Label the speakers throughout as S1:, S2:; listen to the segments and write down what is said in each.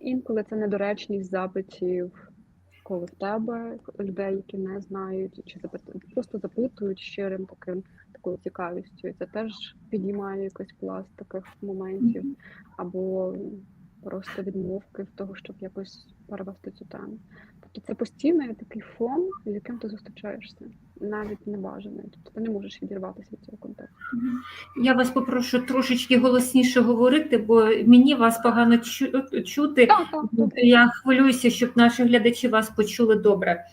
S1: Інколи це недоречність запитів, коли в тебе людей, які не знають, чи запит- просто запитують щирим таким такою цікавістю. І це теж підіймає якийсь пласт таких моментів, або просто відмовки в того, щоб якось перевести цю тему. Тобто це постійний такий фон, з яким ти зустрічаєшся, навіть небажаний. Тобто ти не можеш відірватися від цього контексту.
S2: Я вас попрошу трошечки голосніше говорити, бо мені вас погано чути.
S1: Так, так, так.
S2: Я хвилююся, щоб наші глядачі вас почули добре.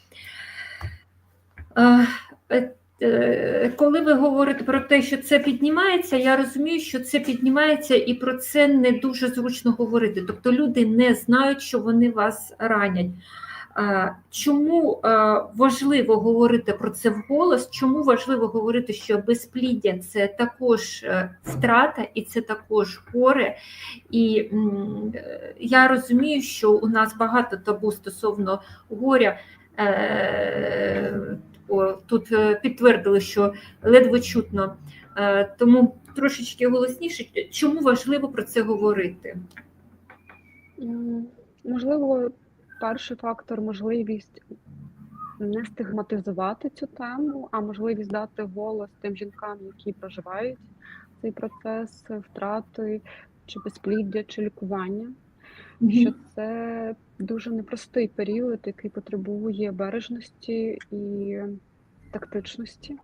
S2: Е, е, е, Коли ви говорите про те, що це піднімається, я розумію, що це піднімається і про це не дуже зручно говорити. Тобто люди не знають, що вони вас ранять. Е, Чому е, важливо говорити про це вголос? Чому важливо говорити, що безпліддя це також е, втрата і це також горе? І я розумію, що у нас багато табу стосовно горя. Тут підтвердили, що ледве чутно. Тому трошечки голосніше. Чому важливо про це говорити?
S1: Можливо, перший фактор можливість не стигматизувати цю тему, а можливість дати голос тим жінкам, які проживають цей процес втрати чи безпліддя, чи лікування. Що це дуже непростий період, який потребує бережності і тактичності.